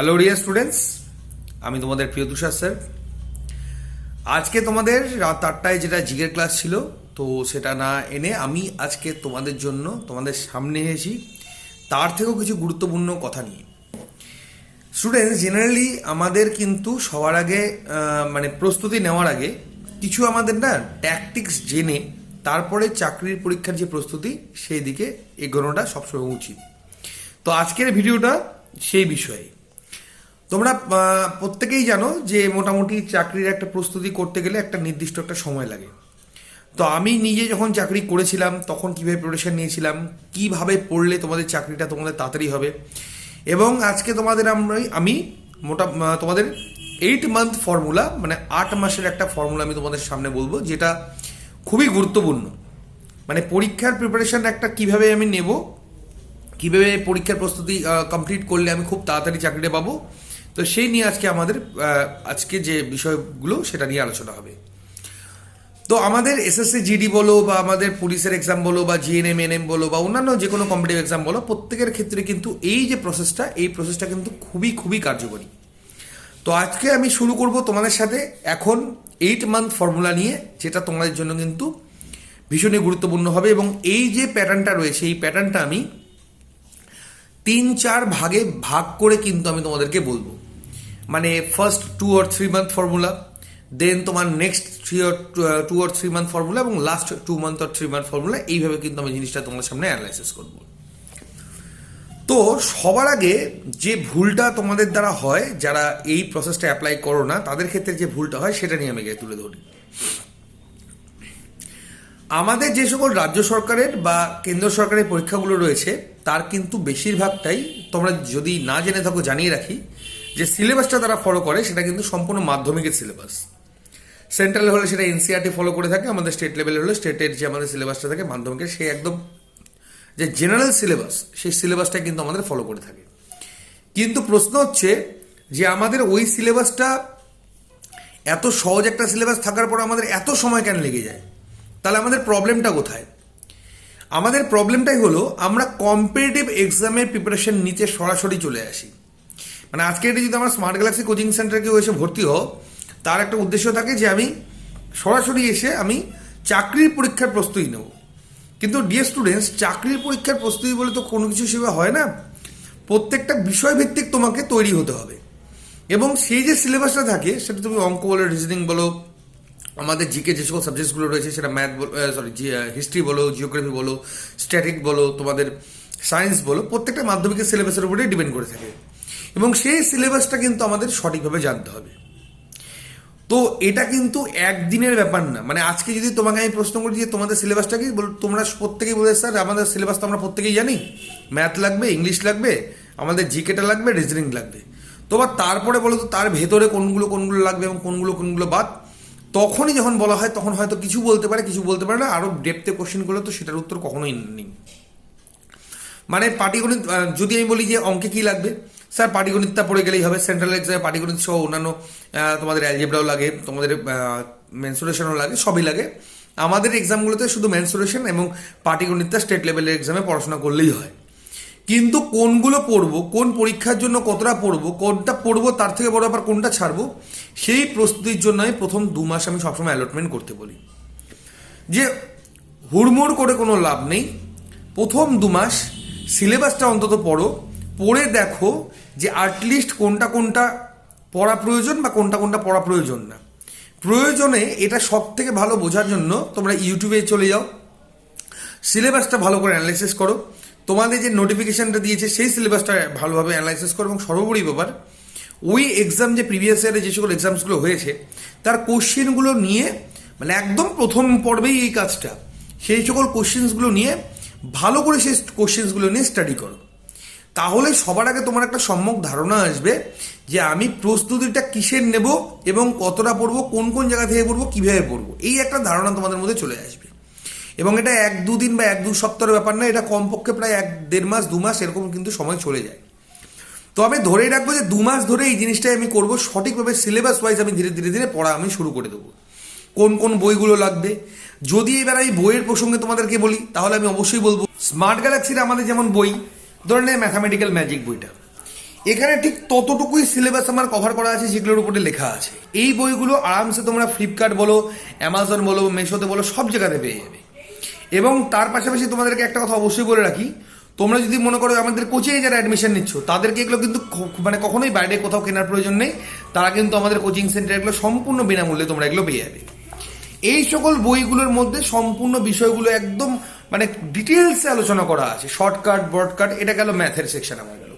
Hello dear students আমি তোমাদের প্রিয় তুষার স্যার আজকে তোমাদের রাত আটটায় যেটা জিগের ক্লাস ছিল, তো সেটা না এনে আমি আজকে তোমাদের জন্য তোমাদের সামনে এসেছি। তার থেকেও কিছু গুরুত্বপূর্ণ কথা নিয়ে। স্টুডেন্টস জেনারেলি আমাদের কিন্তু সবার আগে মানে প্রস্তুতি নেওয়ার আগে কিছু আমাদের না ট্যাকটিক্স জেনে তারপরে চাকরির পরীক্ষার যে প্রস্তুতি, সেই দিকে এগোনোটা সবসময় উচিত। তো আজকের ভিডিওটা সেই বিষয়ে। তোমরা প্রত্যেকেই জানো যে মোটামুটি চাকরির একটা প্রস্তুতি করতে গেলে একটা নির্দিষ্ট একটা সময় লাগে। তো আমি নিজে যখন চাকরি করেছিলাম, তখন কীভাবে প্রিপারেশন নিয়েছিলাম, কীভাবে পড়লে তোমাদের চাকরিটা তোমাদের তাড়াতাড়ি হবে, এবং আজকে তোমাদের আমরা আমি মোটা তোমাদের এইট মান্থ ফর্মুলা মানে আট মাসের একটা ফর্মুলা আমি তোমাদের সামনে বলব, যেটা খুবই গুরুত্বপূর্ণ। মানে পরীক্ষার প্রিপারেশন একটা কীভাবে আমি নেব, কীভাবে পরীক্ষার প্রস্তুতি কমপ্লিট করলে আমি খুব তাড়াতাড়ি চাকরিটা পাবো তো সেই নিয়ে আজকে আমাদের আজকে যে বিষয়গুলো সেটা নিয়ে আলোচনা হবে। তো আমাদের এসএসসি জিডি বলো বা আমাদের পুলিশের এক্সাম বলো বা জিএনএম এনএম বলো বা অন্যান্য যে কোনো কম্পিটিভ এক্সাম বলো, প্রত্যেকের ক্ষেত্রে কিন্তু এই যে প্রসেসটা এই প্রসেসটা কিন্তু খুবই খুবই কার্যকরী। তো আজকে আমি শুরু করব তোমাদের সাথে এখন এইট মান্থ ফর্মুলা নিয়ে, যেটা তোমাদের জন্য কিন্তু ভীষণই গুরুত্বপূর্ণ হবে এবং এই যে প্যাটার্নটা রয়েছে, এই প্যাটার্নটা আমি তিন, চার ভাগে ভাগ করে কিন্তু আমি তোমাদেরকে বলব। মানে first two or three month formula then তোমার next three or two or three month formula এবং last two month or three month formula এইভাবে কিন্তু আমি জিনিসটা তোমার সামনে অ্যানালাইসিস করব। তো সবার আগে যে ভুলটা তোমাদের দ্বারা হয়, যারা এই প্রসেসটা অ্যাপ্লাই করো না, তাদের ক্ষেত্রে যে ভুলটা হয়, সেটা নিয়ে আমি আগে তুলে ধরি। আমাদের যে সকল রাজ্য সরকারের বা কেন্দ্র সরকারের পরীক্ষাগুলো রয়েছে তার কিন্তু বেশিরভাগটাই তোমরা যদি না জেনে থাকো জানিয়ে রাখি, যে সিলেবাসটা তারা ফলো করে সেটা কিন্তু সম্পূর্ণ মাধ্যমিকের সিলেবাস সেন্ট্রাল হলে সেটা এনসিআরটি ফলো করে থাকে, আমাদের স্টেট লেভেলে হলে স্টেটের যে আমাদের সিলেবাসটা থাকে মাধ্যমিকের, সে একদম যে জেনারেল সিলেবাস সেই সিলেবাসটা কিন্তু আমাদের ফলো করে থাকে। কিন্তু প্রশ্ন হচ্ছে যে আমাদের ওই সিলেবাসটা এত সহজ একটা সিলেবাস থাকার পর আমাদের এত সময় কেন লেগে যায়? তাহলে আমাদের প্রবলেমটা কোথায়? আমাদের প্রবলেমটাই হলো, আমরা কম্পিটিটিভ এক্সামের প্রিপারেশন নিতে সরাসরি চলে আসি। মানে আজকে এটা যদি আমার স্মার্ট গ্যালাক্সি কোচিং সেন্টারে কেউ এসে ভর্তি হও, তার একটা উদ্দেশ্য থাকে যে আমি সরাসরি এসে আমি চাকরির পরীক্ষার প্রস্তুতি নেব। কিন্তু ডিয়ার স্টুডেন্টস চাকরির পরীক্ষার প্রস্তুতি বলে তো কোনো কিছু সেবা হয় না। প্রত্যেকটা বিষয়ভিত্তিক তোমাকে তৈরি হতে হবে। এবং সেই যে সিলেবাসটা থাকে, সেটা তুমি অঙ্ক বলো রিজনিং বলো আমাদের জিকে যে সকল সাবজেক্টসগুলো রয়েছে, সেটা ম্যাথ সরি হিস্ট্রি বলো জিওগ্রাফি বলো স্ট্যাটিক বলো, তোমাদের সায়েন্স বলো, প্রত্যেকটা মাধ্যমিকের সিলেবাসের উপরেই ডিপেন্ড করে থাকে। এবং সেই সিলেবাসটা কিন্তু আমাদের সঠিকভাবে জানতে হবে। তো এটা কিন্তু একদিনের ব্যাপার না। মানে আজকে যদি তোমাকে আমি প্রশ্ন করি যে তোমাদের সিলেবাসটা কি? তোমরা প্রত্যেকেই বলে, স্যার, আমাদের সিলেবাস তো আমরা প্রত্যেকেই জানি। ম্যাথ লাগবে ইংলিশ লাগবে, আমাদের জিকেটা লাগবে রিজনিং লাগবে। তো বা তারপরে বলো তো, তার ভেতরে কোনগুলো কোনগুলো লাগবে এবং কোনগুলো কোনগুলো বাদ? তখনই যখন বলা হয়, তখন হয়তো কিছু বলতে পারে, কিছু বলতে পারে না। আরও ডেপতে কোশ্চেন করলে তো সেটার উত্তর কখনোই নেই। মানে পাটিগণিত যদি আমি বলি যে অঙ্কে কি লাগবে? স্যার, পাটিগণিতটা পড়ে গেলেই হবে। সেন্ট্রাল এক্সামে পাটিগণিত সহ অন্যান্য তোমাদের অ্যালজেব্রাও লাগে, তোমাদের মেনসুরেশনও লাগে, সবই লাগে। আমাদের এক্সামগুলোতে শুধু মেনসুরেশন এবং পাটিগণিতটা স্টেট লেভেলের এক্সামে পড়াশোনা করলেই হয়। কিন্তু কোনগুলো পড়ব, কোন পরীক্ষার জন্য কতটা পড়ব, কোনটা পড়ব, তার থেকে বড় আবার কোনটা ছাড়বো, সেই প্রস্তুতির জন্য আমি প্রথম দু মাস আমি সবসময় অ্যালটমেন্ট করতে বলি। যে হুড়মুড় করে কোনো লাভ নেই, প্রথম দু মাস সিলেবাসটা অন্তত পড়ো, পড়ে দেখো যে আটলিস্ট কোনটা কোনটা পড়া প্রয়োজন বা কোনটা কোনটা পড়া প্রয়োজন না। প্রয়োজনে এটা সব থেকে ভালো বোঝার জন্য তোমরা ইউটিউবে চলে যাও, সিলেবাসটা ভালো করে অ্যানালাইসিস করো তোমাদের যে নোটিফিকেশনটা দিয়েছে, সেই সিলেবাসটা ভালোভাবে অ্যানালাইসিস করো এবং সর্বোপরি ব্যাপার, ওই এক্সাম যে প্রিভিয়াস ইয়ারে যে সকল এক্সামসগুলো হয়েছে, তার কোশ্চেনগুলো নিয়ে মানে একদম প্রথম পর্বেই এই কাজটা, সেই সকল কোশ্চেন্সগুলো নিয়ে ভালো করে সেই কোশ্চেন্সগুলো নিয়ে স্টাডি করো। তাহলে সবার আগে তোমার একটা সম্যক ধারণা আসবে যে আমি প্রস্তুতিটা কিসের নেব এবং কতটা পড়ব, কোন কোন জায়গা থেকে পড়ব, কীভাবে পড়ব, এই একটা ধারণা তোমাদের মধ্যে চলে আসবে। এবং এটা এক দুদিন বা এক দু সপ্তাহের ব্যাপার না, এটা কমপক্ষে প্রায় এক দেড় মাস, দু মাস এরকম কিন্তু সময় চলে যায়। তো আমি ধরেই রাখব যে দু মাস ধরে এই জিনিসটাই আমি করব, সঠিকভাবে সিলেবাস ওয়াইজ আমি ধীরে ধীরে ধীরে পড়া আমি শুরু করে দেবো। কোন কোন বইগুলো লাগবে? যদি এবার আমি বইয়ের প্রসঙ্গে তোমাদেরকে বলি, তাহলে আমি অবশ্যই বলব স্মার্ট গ্যালাক্সির আমাদের যেমন বই, ধরে নে ম্যাথামেটিক্যাল ম্যাজিক বইটা। এখানে ঠিক ততটুকুই সিলেবাস আমার কভার করা আছে, যেগুলোর উপরে লেখা আছে। এই বইগুলো আরামসে তোমরা ফ্লিপকার্ট বলো অ্যামাজন বলো মেশোতে বলো, সব জায়গাতে পেয়ে যাবে। এবং তার পাশাপাশি তোমাদেরকে একটা কথা অবশ্যই বলে রাখি, তোমরা যদি মনে করো আমাদের কোচিংয়ে যারা অ্যাডমিশন নিচ্ছ, তাদেরকে এগুলো কিন্তু মানে কখনোই বাইরে কোথাও কেনার প্রয়োজন নেই। তারা কিন্তু আমাদের কোচিং সেন্টারে এগুলো সম্পূর্ণ বিনামূল্যে তোমরা এগুলো পেয়ে যাবে। এই সকল বইগুলোর মধ্যে সম্পূর্ণ বিষয়গুলো একদম মানে ডিটেলসে আলোচনা করা আছে। শর্টকাট ব্রডকাট এটা গেল ম্যাথের সেকশন আমার গেল।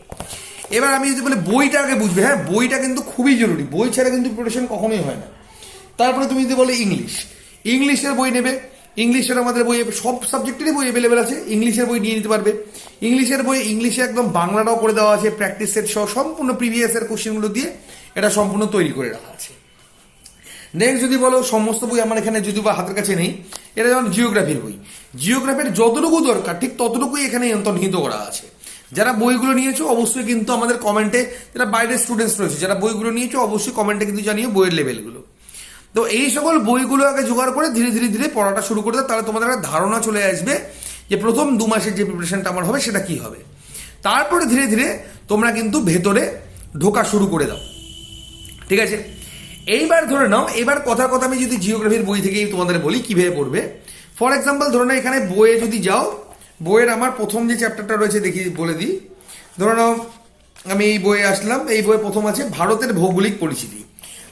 এবার আমি যদি বলি বইটা আগে বুঝবে হ্যাঁ বইটা কিন্তু খুবই জরুরি। বই ছাড়া কিন্তু প্রিপারেশন কখনোই হয় না। তারপরে তুমি যদি বলে ইংলিশ ইংলিশের বই নেবে ইংলিশের আমাদের বই সব সাবজেক্টেরই বই অ্যাভেলেবেল আছে, ইংলিশের বই নিয়ে নিতে পারবে। ইংলিশের বই, ইংলিশে একদম বাংলাটাও করে দেওয়া আছে প্র্যাকটিস সেট সহ সম্পূর্ণ প্রিভিয়াসের কোশ্চেনগুলো দিয়ে এটা সম্পূর্ণ তৈরি করে রাখা আছে। নেক্সট যদি বলো, সমস্ত বই আমার এখানে যদি বা হাতের কাছে নেই, এটা যেমন জিওগ্রাফির বই। জিওগ্রাফির যতটুকু দরকার, ঠিক ততটুকুই এখানে অন্তর্নিহিত করা আছে। যারা বইগুলো নিয়েছো, অবশ্যই কিন্তু আমাদের কমেন্টে যারা বাইরের স্টুডেন্টস রয়েছে, যারা বইগুলো নিয়েছো, অবশ্যই কমেন্টে কিন্তু জানিয়ে বইয়ের লেভেলগুলো তো এই সকল বইগুলো আগে জোগাড় করে ধীরে ধীরে ধীরে পড়াটা শুরু করে দাও, তাহলে তোমাদের একটা ধারণা চলে আসবে যে প্রথম দু মাসের যে প্রিপারেশনটা আমার হবে, সেটা কি হবে। তারপরে ধীরে ধীরে তোমরা কিন্তু ভেতরে ঢোকা শুরু করে দাও। ঠিক আছে? এইবার ধরে নাও, এবার কথার কথা আমি যদি জিওগ্রাফির বই থেকেই তোমাদের বলি, কীভাবে পড়বে? ফর এক্সাম্পল ধরে নাও এখানে বইয়ে যদি যাও, বইয়ের আমার প্রথম যে চ্যাপ্টারটা রয়েছে, দেখি, বলে দিই। ধরে নাও, আমি এই বইয়ে আসলাম, এই বইয়ে প্রথম আছে ভারতের ভৌগোলিক পরিচিতি।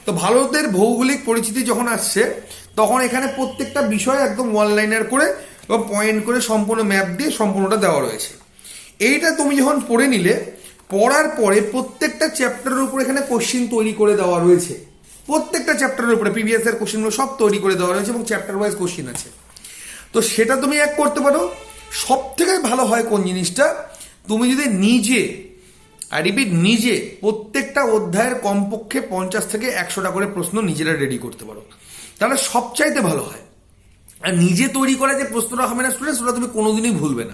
তো ভারতের ভৌগোলিক পরিচিতি যখন আসছে, তখন এখানে প্রত্যেকটা বিষয় একদম ওয়ান লাইনার করে এবং পয়েন্ট করে সম্পূর্ণ ম্যাপ দিয়ে সম্পূর্ণটা দেওয়া রয়েছে। এইটা তুমি যখন পড়ে নিলে, পড়ার পরে প্রত্যেকটা চ্যাপ্টারের উপর এখানে কোশ্চিন তৈরি করে দেওয়া রয়েছে। প্রত্যেকটা চ্যাপ্টারের উপরে প্রিভিয়াস এর কোশ্চিনগুলো সব তৈরি করে দেওয়া রয়েছে এবং চ্যাপ্টার ওয়াইজ কোশ্চিন আছে। তো সেটা তুমি এক করতে পারো। সব থেকে ভালো হয় কোন জিনিসটা? তুমি যদি নিজে রিপিট নিজে প্রত্যেকটা অধ্যায়ের কমপক্ষে পঞ্চাশ থেকে একশোটা করে প্রশ্ন নিজেরা রেডি করতে পারো। তাহলে সবচাইতে ভালো হয়। আর নিজে তৈরি করা যে প্রশ্নটা হবে না স্টুডেন্টস ওটা তুমি কোনোদিনই ভুলবে না।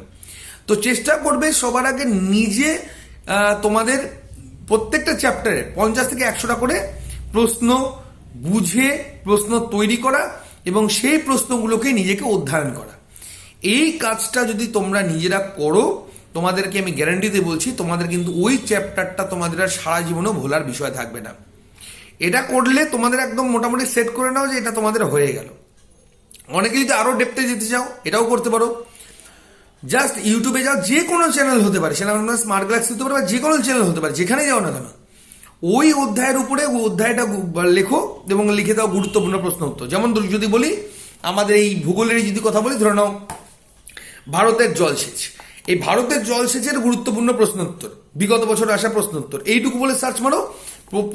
তো চেষ্টা করবে সবার আগে নিজে তোমাদের প্রত্যেকটা চ্যাপ্টারে পঞ্চাশ থেকে একশোটা করে প্রশ্ন বুঝে, প্রশ্ন তৈরি করা এবং সেই প্রশ্নগুলোকে নিজেকে অধ্যয়ন করা। এই কাজটা যদি তোমরা নিজেরা করো তোমাদেরকে আমি গ্যারান্টিতে বলছি, তোমাদের কিন্তু ওই চ্যাপ্টারটা তোমাদের আর সারা জীবনও ভোলার বিষয় থাকবে না। এটা করলে তোমাদের একদম মোটামুটি সেট করে নাও যে এটা তোমাদের হয়ে গেল। অনেকে যদি আরও ডেপতে যেতে চাও, এটাও করতে পারো। জাস্ট ইউটিউবে যাও, যে কোনো চ্যানেল হতে পারে, সেটা আপনার স্মার্ট গ্লাক্স হতে পারে বা যে কোনো চ্যানেল হতে পারে, যেখানে যাও না কেন, ওই অধ্যায়ের উপরে ওই অধ্যায়টা লেখো এবং লিখে দাও গুরুত্বপূর্ণ প্রশ্ন উত্তর। যেমন যদি বলি, আমাদের এই ভূগোলের যদি কথা বলি, ধরে নাও, ভারতের জলসেচ। এই ভারতের জলসেচের গুরুত্বপূর্ণ প্রশ্ন উত্তর বিগত বছর আসা প্রশ্ন উত্তর এইটুকু বলে সার্চ মারো।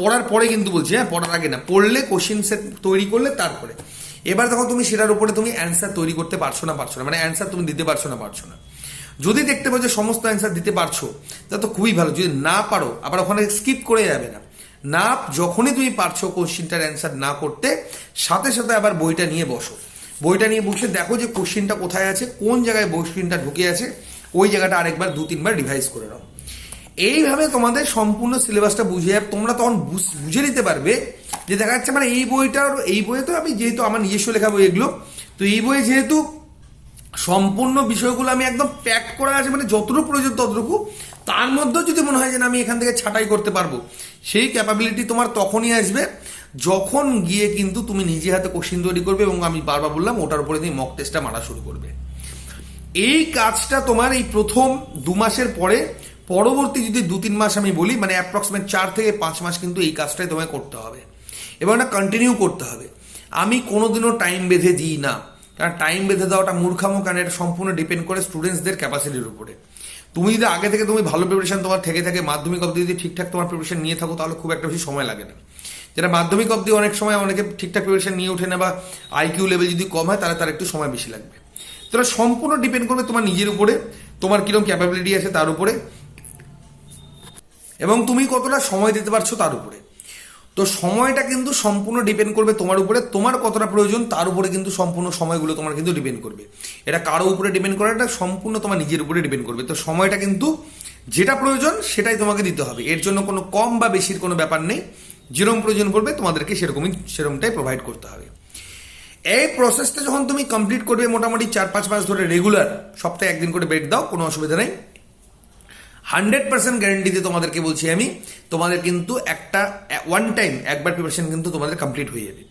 পড়ার পরে কিন্তু বলছি হ্যাঁ পড়ার আগে না, পড়লে কোশ্চিন সেট তৈরি করলে তারপরে। এবার দেখো তুমি সেটার উপরে তুমি অ্যান্সার তৈরি করতে পারছ না পারছ না মানে অ্যান্সার তুমি দিতে পারছ না পারছ না। যদি দেখতে পাও যে সমস্ত অ্যান্সার দিতে পারছ, তা তো খুবই ভালো। যদি না পারো, আবার ওখানে স্কিপ করে যাবে না। না, যখনই তুমি পারছ কোশ্চিনটার অ্যান্সার না করতে, সাথে সাথে আবার বইটা নিয়ে বসো। বইটা নিয়ে বসে দেখো যে কোশ্চিনটা কোথায় আছে, কোন জায়গায় কোশ্চিনটা ঢুকে আছে ওই জায়গাটা আরেকবার দু, তিনবার রিভাইজ করে নাও। এইভাবে তোমাদের সম্পূর্ণ সিলেবাসটা বুঝে যাবে তোমরা তখন বুঝ- নিতে পারবে যে দেখা যাচ্ছে মানে এই বইটার, এই বইয়ে তো আমি যেহেতু আমার নিজস্ব লেখা বই এগুলো, তো এই বইয়ে যেহেতু সম্পূর্ণ বিষয়গুলো আমি একদম প্যাক করা আছে মানে যতটুকু প্রয়োজন ততটুকু, তার মধ্যেও যদি মনে হয় যে আমি এখান থেকে ছাঁটাই করতে পারব, সেই ক্যাপাবিলিটি তোমার তখনই আসবে যখন গিয়ে কিন্তু তুমি নিজে হাতে কোশ্চিন তৈরি করবে এবং আমি বারবার বললাম, ওটার উপরে তুমি মক টেস্টটা মারা শুরু করবে। এই কাজটা তোমার এই প্রথম দু মাসের পরে, পরবর্তী যদি দু তিন মাস আমি বলি মানে অ্যাপ্রক্সিমেট চার থেকে পাঁচ মাস কিন্তু এই কাজটাই তোমায় করতে হবে। এবং এটা কন্টিনিউ করতে হবে। আমি কোনোদিনও টাইম বেঁধে দিই না। কারণ টাইম বেঁধে দেওয়াটা মূর্খামো কারণ এটা সম্পূর্ণ ডিপেন্ড করে স্টুডেন্টসদের ক্যাপাসিটির উপরে। তুমি যদি আগে থেকে তুমি ভালো প্রিপারেশন তোমার থেকে থাকে, মাধ্যমিক অবধি যদি ঠিকঠাক তোমার প্রিপারেশন নিয়ে থাকো, তাহলে খুব একটা বেশি সময় লাগে না। যেটা মাধ্যমিক অবধি অনেক সময় অনেকে ঠিকঠাক প্রিপারেশন নিয়ে ওঠে না বা আইকিউ লেভেল যদি কম হয়, তাহলে তার একটু সময় বেশি লাগবে। তো এটা সম্পূর্ণ ডিপেন্ড করবে তোমার নিজের উপরে, তোমার কীরকম ক্যাপাবিলিটি আছে তার উপরে, এবং তুমি কতটা সময় দিতে পারছ তার উপরে। তো সময়টা কিন্তু সম্পূর্ণ ডিপেন্ড করবে তোমার উপরে, তোমার কতটা প্রয়োজন তার উপরে কিন্তু সম্পূর্ণ সময়গুলো তোমার কিন্তু ডিপেন্ড করবে। এটা কারও উপরে ডিপেন্ড করে এটা সম্পূর্ণ তোমার নিজের উপরে ডিপেন্ড করবে। তো সময়টা কিন্তু যেটা প্রয়োজন সেটাই তোমাকে দিতে হবে। এর জন্য কোনো কম বা বেশির কোনো ব্যাপার নেই। যেরকম প্রয়োজন পড়বে তোমাদেরকে সেরকমই সেরকমটাই প্রোভাইড করতে হবে। এই প্রসেসটা যখন তুমি কমপ্লিট করবে মোটামুটি চার, পাঁচ মাস ধরে রেগুলার সপ্তাহে একদিন করে বেড দাও, কোনো অসুবিধা নেই। হান্ড্রেড পার্সেন্ট গ্যারেন্টিতে তোমাদেরকে বলছি আমি, তোমাদের কিন্তু একটা ওয়ান টাইম একবার প্রিপারেশন কিন্তু তোমাদের কমপ্লিট হয়ে যাবে।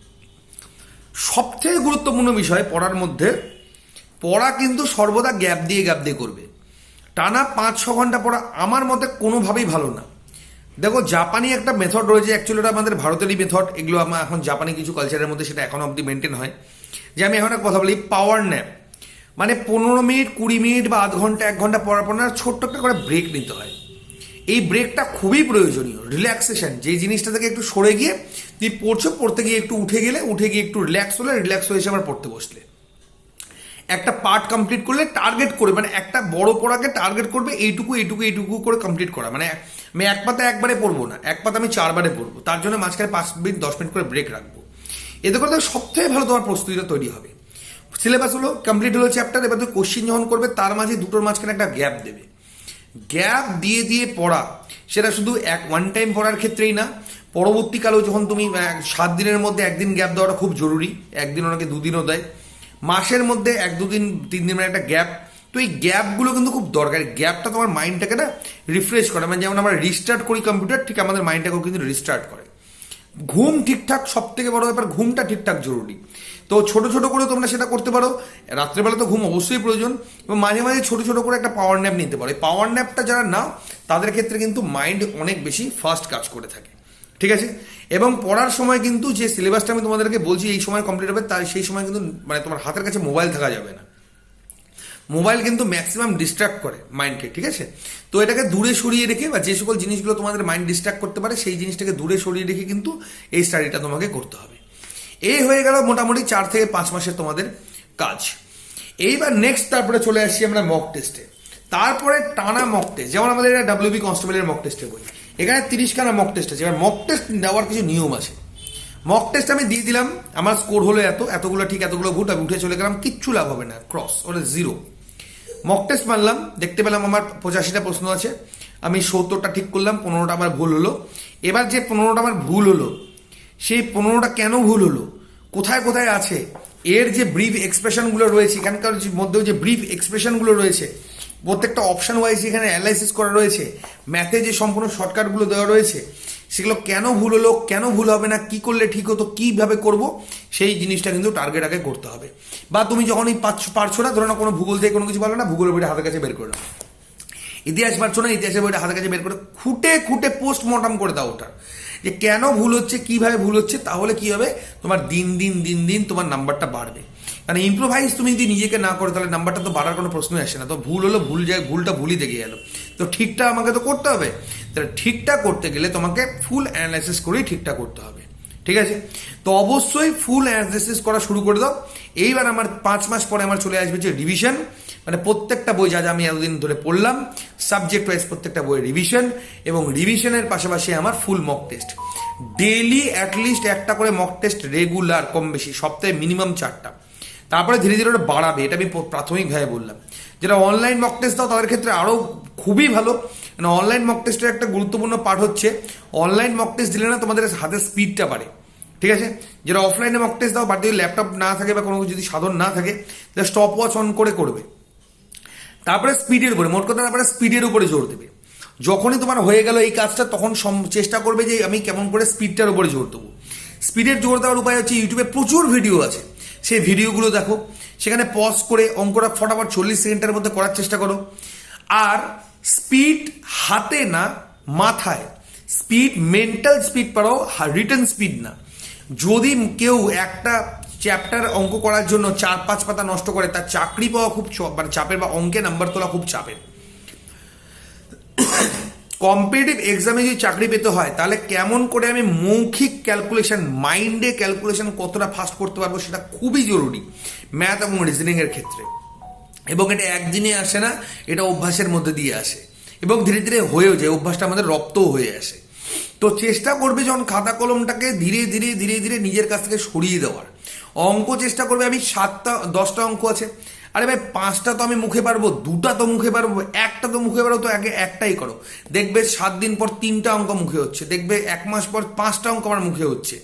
সবথেকে গুরুত্বপূর্ণ বিষয় পড়ার মধ্যে, পড়া কিন্তু সর্বদা গ্যাপ দিয়ে গ্যাপ দিয়ে করবে। টানা পাঁচ, ছ ঘণ্টা পড়া আমার মতে কোনোভাবেই ভালো না। দেখো, জাপানি একটা মেথড রয়েছে অ্যাকচুয়ালি আমাদের ভারতেরই মেথড এগুলো আমার এখন জাপানি কিছু কালচারের মধ্যে সেটা এখন অবধি মেনটেন হয়। যে আমি এখন কথা বলি পাওয়ার ন্যাপ মানে পনেরো মিনিট, কুড়ি মিনিট বা আধ ঘণ্টা, এক ঘণ্টা পড়ার পর না, ছোট্ট একটা করে ব্রেক নিতে হয়। এই ব্রেকটা খুবই প্রয়োজনীয় রিল্যাক্সেশন যে জিনিসটা থেকে একটু সরে গিয়ে তুমি পড়ছো, পড়তে গিয়ে একটু উঠে গেলে, উঠে গিয়ে একটু রিল্যাক্স হলে রিল্যাক্স হয়ে এসে আবার পড়তে বসলে। একটা পার্ট কমপ্লিট করলে টার্গেট করে মানে একটা বড় পড়াকে টার্গেট করবে, এইটুকু এইটুকু এইটুকু করে কমপ্লিট করা। মানে আমি এক পাতা একবারে পড়ব না, এক পাতা আমি চারবারে পড়ব। তার জন্য মাঝখানে পাঁচ মিনিট, দশ মিনিট করে ব্রেক রাখব। এতে করে তোমার সবথেকে ভালো তোমার প্রস্তুতিটা তৈরি হবে। সিলেবাস হলো কমপ্লিট হলো চ্যাপ্টার এবার তুমি কোশ্চিন যখন করবে, তার মাঝে দুটোর মাঝখানে একটা গ্যাপ দেবে। গ্যাপ দিয়ে দিয়ে পড়া, সেটা শুধু এক ওয়ান টাইম পড়ার ক্ষেত্রেই না, পরবর্তীকালেও যখন তুমি সাত দিনের মধ্যে একদিন গ্যাপ দেওয়াটা খুব জরুরি, একদিন ওনাকে দুদিনও দেয়। মাসের মধ্যে এক দুদিন, তিন দিনের একটা গ্যাপ তো এই গ্যাপগুলো কিন্তু খুব দরকার। গ্যাপটা তোমার মাইন্ডটাকে না রিফ্রেশ করে। মানে যেমন আমরা রিস্টার্ট করি কম্পিউটার ঠিক আমাদের মাইন্ডটাকেও কিন্তু রিস্টার্ট করে। ঘুম ঠিকঠাক সব থেকে বড় ব্যাপার, ঘুমটা ঠিকঠাক জরুরি। তো ছোট ছোট করে তোমরা সেটা করতে পারো। রাত্রেবেলা তো ঘুম অবশ্যই প্রয়োজন। এবং মাঝে মাঝে ছোট ছোট করে একটা পাওয়ার ন্যাপ নিতে পারো। এই পাওয়ার ন্যাপটা যারা নাও, তাদের ক্ষেত্রে কিন্তু মাইন্ড অনেক বেশি ফাস্ট কাজ করে থাকে। ঠিক আছে? এবং পড়ার সময় কিন্তু যে সিলেবাসটা আমি তোমাদেরকে বলছি, এই সময় কমপ্লিট হবে তাই সেই সময় কিন্তু মানে তোমার হাতের কাছে মোবাইল থাকা যাবে না। মোবাইল কিন্তু ম্যাক্সিমাম ডিস্ট্রাক্ট করে মাইন্ডকে, ঠিক আছে? তো এটাকে দূরে সরিয়ে রেখে বা যে সকল জিনিসগুলো তোমাদের মাইন্ড ডিস্ট্রাক্ট করতে পারে, সেই জিনিসটাকে দূরে সরিয়ে রেখে কিন্তু এই স্টাডিটা তোমাকে করতে হবে। এই হয়ে গেল মোটামুটি চার থেকে পাঁচ মাসের তোমাদের কাজ। এইবার নেক্সট তারপরে চলে আসছি আমরা মক টেস্টে তারপরে টানা মক টেস্ট যেমন আমাদের এটা ডাব্লিউবি কনস্টেবলের মক টেস্টে বই এখানে তিরিশ খানা মক টেস্ট আছে। এবার মক টেস্ট দেওয়ার কিছু নিয়ম আছে। মক টেস্ট আমি দিয়ে দিলাম, আমার স্কোর হলো এত, এতগুলো ঠিক, এতগুলো ভুট আমি উঠে চলে গেলাম, কিচ্ছু লাভ হবে না ক্রস ওটা জিরো মক টেস্ট মারলাম দেখতে পেলাম আমার পঁচাশিটা প্রশ্ন আছে। আমি সত্তরটা ঠিক করলাম, পনেরোটা আমার ভুল হলো। এবার যে পনেরোটা আমার ভুল হলো, সেই পনেরোটা কেন ভুল হলো? কোথায় কোথায় আছে? এর যে ব্রিফ এক্সপ্রেশনগুলো রয়েছে, এখানকার মধ্যেও যে ব্রিফ এক্সপ্রেশনগুলো রয়েছে, প্রত্যেকটা অপশন ওয়াইজ এখানে অ্যানালাইসিস করা রয়েছে। ম্যাথে যে সম্পূর্ণ শর্টকাটগুলো দেওয়া রয়েছে সেগুলো কেন ভুল হলো, কেন ভুল হবে না, কি করলে ঠিক হতো, কীভাবে করব, সেই জিনিসটা কিন্তু টার্গেট আগে করতে হবে। বা তুমি যখন এই পারছ পারছ না, ধরো না কোনো ভূগোল থেকে কোনো কিছু পারো না, ভূগোলের বইটা হাতের কাছে বের করে নাও। ইতিহাস পারছ না, ইতিহাসের বইটা হাতের কাছে বের করে, খুঁটে খুঁটে পোস্টমর্টম করে দাও ওটা। যে কেন ভুল হচ্ছে, কীভাবে ভুল হচ্ছে, তাহলে কি হবে, তোমার দিন দিন দিন দিন তোমার নাম্বারটা বাড়বে। কারণ ইম্প্রোভাইজ তুমি যদি নিজেকে না করো, তাহলে নাম্বারটা তো বাড়ার কোনো প্রশ্নই আসে না। তো ভুল হলো, ভুল যায় ভুলটা ভুলই দেখে গেল। তো ঠিকটা আমাকে তো করতে হবে। তাহলে ঠিকটা করতে গেলে তোমাকে ফুল অ্যানালাইসিস করেই ঠিকটা করতে হবে। ঠিক আছে? তো অবশ্যই ফুল অ্যানালিসিস করা শুরু করে দাও। এইবার আমার পাঁচ মাস পরে আমার চলে আসবে যে রিভিশন মানে প্রত্যেকটা বই যা যা আমি এতদিন ধরে পড়লাম সাবজেক্ট ওয়াইজ প্রত্যেকটা বইয়ের রিভিশন এবং রিভিশনের পাশাপাশি আমার full mock test daily at least একটা করে মক টেস্ট রেগুলার কম বেশি, সপ্তাহে মিনিমাম চারটা। তারপরে ধীরে ধীরে ওটা বাড়াবে, এটা আমি প্রাথমিকভাবে বললাম। যেটা অনলাইন মক টেস্ট দাও, তাদের ক্ষেত্রে আরও খুবই ভালো। মানে অনলাইন মক টেস্টের একটা গুরুত্বপূর্ণ পার্ট হচ্ছে অনলাইন মক টেস্ট দিলে না তোমাদের হাতের স্পিডটা বাড়ে। ঠিক আছে? যেটা অফলাইনে মক টেস্ট দাও, বাড়িতে ল্যাপটপ না থাকে বা কোনো যদি সাধন না থাকে, তাহলে স্টপ ওয়াচ অন করে করবে। তারপরে স্পিডের উপরে, মোট কথা তারপরে স্পিডের উপরে জোর দেবে। যখনই তোমার হয়ে গেল এই কাজটা, তখন চেষ্টা করবে যে আমি কেমন করে স্পিডটার উপরে জোর দেবো। স্পিডের জোর দেওয়ার উপায় হচ্ছে ইউটিউবে প্রচুর ভিডিও আছে। সেই ভিডিওগুলো দেখো। সেখানে পজ করে অঙ্কটা ফটাফট চল্লিশ সেকেন্ডের মধ্যে করার চেষ্টা করো। আর স্পিড হাতে না মাথায় স্পিড মেন্টাল স্পিড পারো রিটার্ন স্পিড না যদি কেউ একটা চ্যাপ্টার অঙ্ক করার জন্য চার পাঁচ পাতা নষ্ট করে তার চাকরি পাওয়া খুব মানে চাপের বা অঙ্কে নাম্বার তোলা খুব চাপের কম্পিটিটিভ এক্সামে যদি চাকরি পেতে হয় তাহলে কেমন করে আমি মৌখিক ক্যালকুলেশন মাইন্ডে ক্যালকুলেশন কতটা ফাস্ট করতে পারব সেটা খুবই জরুরি ম্যাথ এবং রিজনিংয়ের ক্ষেত্রে এবং এটা একদিনে আসে না, এটা অভ্যাসের মধ্যে দিয়ে আসে। এবং ধীরে ধীরে হয়েও যায়, অভ্যাসটা আমাদের রপ্তও হয়ে আসে। তো চেষ্টা করবে যখন খাতা কলমটাকে ধীরে ধীরে ধীরে ধীরে নিজের কাছ থেকে সরিয়ে দেওয়ার। অঙ্ক চেষ্টা করবে, আমি সাতটা, দশটা অঙ্ক আছে আরে ভাই, পাঁচটা তো আমি মুখে পারব, দুটা তো মুখে পারব, একটা তো মুখে পারব তো আগে একটাই করো। দেখবে সাত দিন পর তিনটা অঙ্ক মুখে হচ্ছে, দেখবে এক মাস পর পাঁচটা অঙ্ক আমার মুখে হচ্ছে।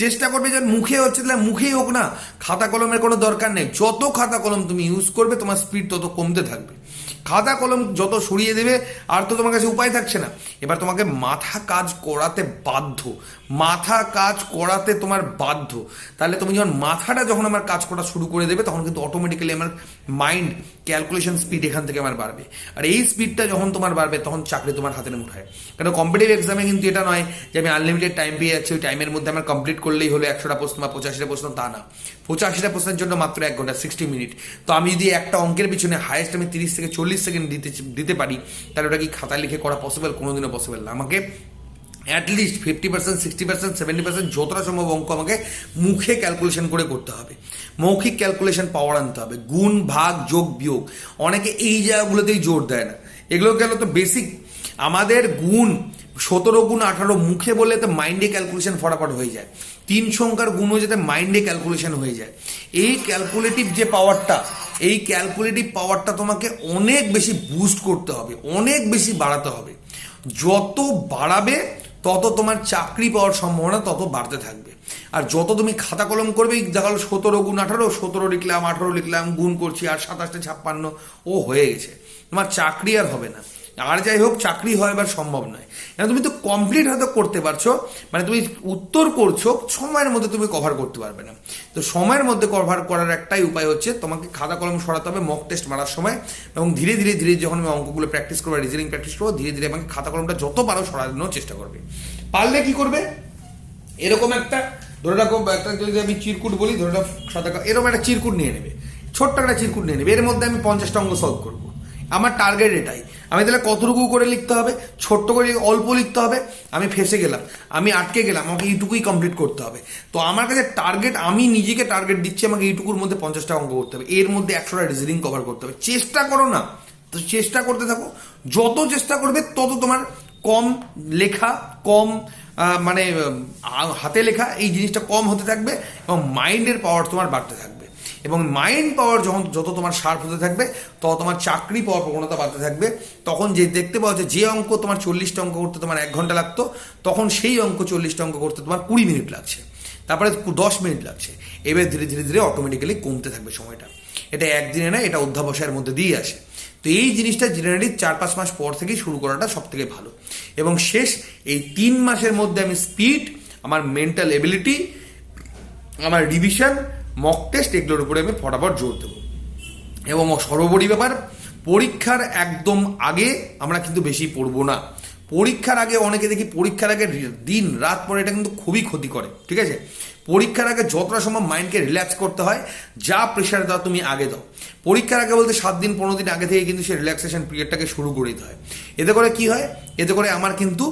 চেষ্টা করবে যে মুখে হচ্ছে তাহলে মুখেই হোক না, খাতা কলমের কোনো দরকার নেই। যত খাতা কলম তুমি ইউজ করবে, তোমার স্পিড তত কমতে থাকবে। খাতা কলম যত সরিয়ে দেবে, আর তো তোমার কাছে উপায় থাকছে না। এবার তোমাকে মাথা কাজ করাতে বাধ্য। মাথা কাজ করাতে তোমার বাধ্য। তাহলে তুমি যখন মাথাটা যখন আমার কাজ করা শুরু করে দেবে, তখন কিন্তু অটোমেটিক্যালি আমার মাইন্ড ক্যালকুলেশন স্পিড এখান থেকে আমার বাড়বে। আর এই স্পিডটা যখন তোমার বাড়বে, তখন চাকরি তোমার হাতে মুঠায় কারণ কম্পিটিভ এক্সামে কিন্তু এটা নয় যে আমি আনলিমিটেড টাইম পেয়ে যাচ্ছি, ওই টাইমের মধ্যে আমার কমপ্লিট করলেই হলো একশোটা প্রশ্ন বা পঁচাশিটা প্রশ্ন, তা না। পঁচাশিটা প্রশ্নের জন্য মাত্র এক ঘণ্টা সিক্সটি মিনিট তো আমি যদি একটা অঙ্কের পিছনে হায়েস্ট আমি তিরিশ থেকে চল্লিশ সেকেন্ড দিতে দিতে পারি, তাহলে ওটা কি খাতায় লিখে করা পসিবল কোনোদিনও পসিবল না। আমাকে at least fifty percent sixty percent seventy percent যতটা সম্ভব অঙ্ক আমাকে মুখে ক্যালকুলেশন করে করতে হবে। মৌখিক ক্যালকুলেশন পাওয়ার আনতে হবে। গুণ, ভাগ, যোগ, বিয়োগ। অনেকে এই জায়গাগুলোতেই জোর দেয় না। এগুলো গেল তো বেসিক আমাদের গুণ সতেরো গুণ আঠারো মুখে বললে তো মাইন্ডে ক্যালকুলেশন ফটাফট হয়ে যায়। তিন সংখ্যার গুণও যাতে মাইন্ডে ক্যালকুলেশন হয়ে যায়। এই ক্যালকুলেটিভ যে পাওয়ারটা এই ক্যালকুলেটিভ পাওয়ারটা তোমাকে অনেক বেশি বুস্ট করতে হবে, অনেক বেশি বাড়াতে হবে। যত বাড়াবে তত তোমার চাকরি পাওয়ার সম্ভাবনা তত বাড়তে থাকবে। আর যত তুমি খাতা কলম করবে দেখা গেলো সতেরো গুণ আঠারো, সতেরো লিখলাম, আঠারো লিখলাম, গুণ করছি, আর সাতাশটা ছাপ্পান্ন, ও হয়ে গেছে। তোমার চাকরি আর হবে না। আর যাই হোক, চাকরি হয় এবার সম্ভব নয়। কারণ তুমি তো কমপ্লিট হয়তো করতে পারছ মানে তুমি উত্তর করছ, সময়ের মধ্যে তুমি কভার করতে পারবে না। তো সময়ের মধ্যে কভার করার একটাই উপায় হচ্ছে, তোমাকে খাতা কলম সরাতে হবে মক টেস্ট মারার সময়, এবং ধীরে ধীরে ধীরে যখন আমি অঙ্কগুলো প্র্যাকটিস করব রিজনিং প্র্যাকটিস করব, ধীরে ধীরে আমাকে খাতা কলমটা যত পারো সরানোর চেষ্টা করবে। পারলে কি করবে? এরকম একটা, ধরে রাখো, একটা যদি আমি চিরকুট বলি, ধরে রাখো সাদা এরকম একটা চিরকুট নিয়ে নেবে, ছোট্ট একটা চিরকুট নিয়ে নেবে, এর মধ্যে আমি পঞ্চাশটা অঙ্ক সলভ করব। আমার টার্গেট এটাই। আমি তাহলে কতটুকু করে লিখতে হবে? ছোট্ট করে অল্প লিখতে হবে। আমি ফেসে গেলাম। আমি আটকে গেলাম। আমাকে এইটুকুই কমপ্লিট করতে হবে। তো আমার কাছে টার্গেট আমি নিজেকে টার্গেট দিচ্ছি। আমাকে এইটুকুর মধ্যে পঞ্চাশটা অঙ্ক করতে হবে। এর মধ্যে একশোটা রিজনিং কভার করতে হবে। চেষ্টা করো না। তো চেষ্টা করতে থাকো। যত চেষ্টা করবে, তত তোমার কম লেখা, কম মানে হাতে লেখা এই জিনিসটা কম হতে থাকবে এবং মাইন্ডের পাওয়ার তোমার বাড়তে থাকবে। এবং মাইন্ড পাওয়ার যখন যত তোমার শার্প হতে থাকবে, তত তোমার চাকরি পাওয়ার প্রবণতা বাড়তে থাকবে। তখন যে দেখতে পাওয়া যে অঙ্ক তোমার চল্লিশটা অঙ্ক করতে তোমার এক ঘণ্টা লাগতো, তখন সেই অঙ্ক চল্লিশটা অঙ্ক করতে তোমার কুড়ি মিনিট লাগছে। তারপরে দশ মিনিট লাগছে। এবার ধীরে ধীরে ধীরে অটোমেটিক্যালি কমতে থাকবে সময়টা। এটা একদিনে না, এটা অধ্যাবসায়ের মধ্যে দিয়ে আসে। তো এই জিনিসটা জেনারেলি চার পাঁচ মাস পর থেকেই শুরু করাটা সব থেকে ভালো। এবং শেষ, এই তিন মাসের মধ্যে আমি স্পিড আমার মেন্টাল এবিলিটি আমার রিভিশন মক টেস্ট এগুলোর উপরে আমি ফটাফট জোর দেবো। এবং সর্বোপরি ব্যাপার, পরীক্ষার একদম আগে আমরা কিন্তু বেশি পড়ব না। পরীক্ষার আগে অনেকে দেখি পরীক্ষার আগে দিন, রাত পরে এটা কিন্তু খুবই ক্ষতি করে, ঠিক আছে? পরীক্ষার আগে যতটা সম্ভব মাইন্ডকে রিল্যাক্স করতে হয়, যা প্রেশার দাও তুমি আগে দাও। পরীক্ষার আগে বলতে সাত দিন, পনেরো দিন আগে থেকে কিন্তু সেই রিল্যাক্সেশন পিরিয়ডটাকে শুরু করে দিতে হয়। এতে করে কি হয়? এতে করে আমার কিন্তু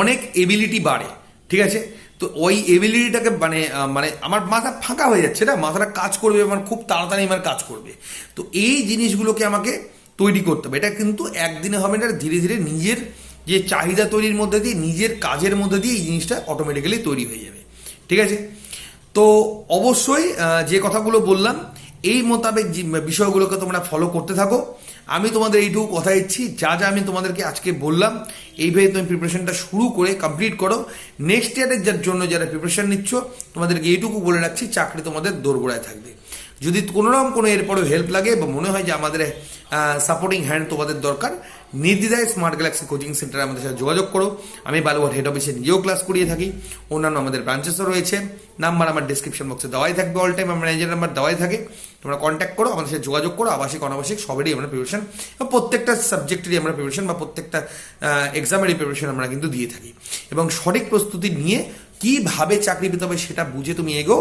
অনেক এবিলিটি বাড়ে, ঠিক আছে? তো ওই এবিলিটিটাকে মানে মানে আমার মাথা ফাঁকা হয়ে যাচ্ছে না? মাথাটা কাজ করবে, আমার খুব তাড়াতাড়ি আমার কাজ করবে। তো এই জিনিসগুলোকে আমাকে তৈরি করতে হবে। এটা কিন্তু একদিনে হবে না ধীরে ধীরে নিজের যে চাহিদা তৈরির মধ্যে দিয়ে, নিজের কাজের মধ্যে দিয়ে এই জিনিসটা অটোমেটিক্যালি তৈরি হয়ে যাবে। ঠিক আছে? তো অবশ্যই যে কথাগুলো বললাম, এই মোতাবেক বিষয়গুলোকে তোমরা ফলো করতে থাকো। আমি তোমাদের এইটুকু কথা দিচ্ছি, যা যা আমি তোমাদেরকে আজকে বললাম, এইভাবে তুমি প্রিপারেশনটা শুরু করে কমপ্লিট করো। নেক্সট ইয়ারের যার জন্য যারা প্রিপারেশন নিচ্ছ, তোমাদেরকে এইটুকু বলে রাখছি, চাকরি তোমাদের দোরগোড়ায় থাকবে। যদি কোনো রকম কোনো এরপরেও হেল্প লাগে বা মনে হয় যে আমাদের সাপোর্টিং হ্যান্ড তোমাদের দরকার, নির্দ্বিধায় স্মার্ট গ্যালাক্সি কোচিং সেন্টারে আমাদের সাথে যোগাযোগ করো। আমি বালুঘাট হেড অফিসে নিজেও ক্লাস করিয়ে থাকি। অন্যান্য আমাদের ব্রাঞ্চেসও রয়েছে। নাম্বার আমার ডিসক্রিপশন বক্সে দেওয়াই থাকবে অল টাইম আমার ম্যানেজার নাম্বার দেওয়াই থাকে। তোমরা কন্ট্যাক্ট করো, আমাদের সাথে যোগাযোগ করো, আবাসিক, অনাবাসিক সবেরই আমরা প্রিপারেশন প্রত্যেকটা সাবজেক্টেরই আমরা প্রিপারেশন বা প্রত্যেকটা এক্সামেরই প্রিপারেশন আমরা কিন্তু দিয়ে থাকি। এবং সঠিক প্রস্তুতি নিয়ে কীভাবে চাকরি পেতে হবে সেটা বুঝে তুমি এগো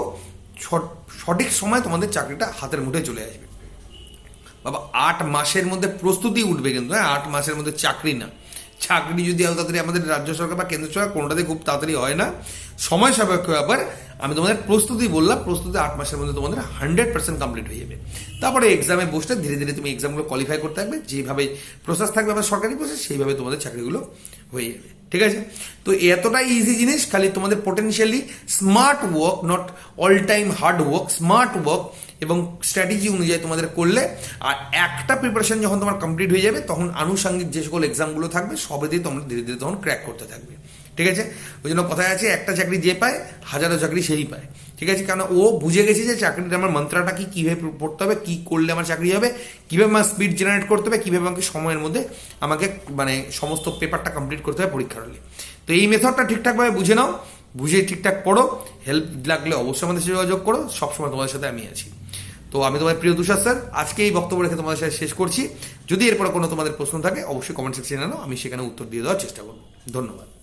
সঠিক সময় তোমাদের চাকরিটা হাতের মুঠে চলে আসবে। বাবা, আট মাসের মধ্যে প্রস্তুতি উঠবে কিন্তু হ্যাঁ? আট মাসের মধ্যে চাকরি না। চাকরি যদি এত তাড়াতাড়ি আমাদের রাজ্য সরকার বা কেন্দ্র সরকার কোনোটাতে খুব তাড়াতাড়ি হয় না। সময় সাপেক্ষ ব্যাপার আমি তোমাদের প্রস্তুতি বললাম, প্রস্তুতি আট মাসের মধ্যে তোমাদের হান্ড্রেড পার্সেন্ট কমপ্লিট হয়ে যাবে। তারপরে এক্সামে বসতে ধীরে ধীরে তুমি এক্সামগুলো কোয়ালিফাই করতে থাকবে। যেভাবে প্রসেস থাকবে আমার সরকারি প্রসেস সেইভাবে তোমাদের চাকরিগুলো হয়ে যাবে। ঠিক আছে? তো এতটাই ইজি জিনিস, খালি তোমাদের potentially smart work not all time hard work smart work এবং স্ট্র্যাটেজি অনুযায়ী তোমাদের করলে, আর একটা প্রিপারেশন যখন তোমার কমপ্লিট হয়ে যাবে, তখন আনুষঙ্গিক যে সকল এক্সামগুলো থাকবে, সবেতেই তোমরা ধীরে ধীরে তখন ক্র্যাক করতে থাকবে। ঠিক আছে? ওই জন্য কথায় আছে, একটা চাকরি যে পায়, হাজারো চাকরি সেই পায়। ঠিক আছে? কারণ ও বুঝে গেছে যে চাকরির আমার মন্ত্রাটা কি, কীভাবে পড়তে হবে, কী করলে আমার চাকরি হবে, কীভাবে আমার স্পিড জেনারেট করতে হবে, কীভাবে আমাকে সময়ের মধ্যে আমাকে মানে সমস্ত পেপারটা কমপ্লিট করতে হবে পরীক্ষার হলে। তো এই মেথডটা ঠিকঠাকভাবে বুঝে নাও, বুঝে ঠিকঠাক পড়ো হেল্প লাগলে অবশ্যই আমাদের সাথে যোগাযোগ করো, সবসময় তোমাদের সাথে আমি আছি। তো আমি তোমার প্রিয় তুষার স্যার, আজকে এই বক্তব্য রেখে তোমাদের সাথে শেষ করছি। যদি এরপরে কোনো তোমাদের প্রশ্ন থাকে, অবশ্যই কমেন্ট সেকশনে জানানো, আমি সেখানে উত্তর দিয়ে দেওয়ার চেষ্টা করব। ধন্যবাদ।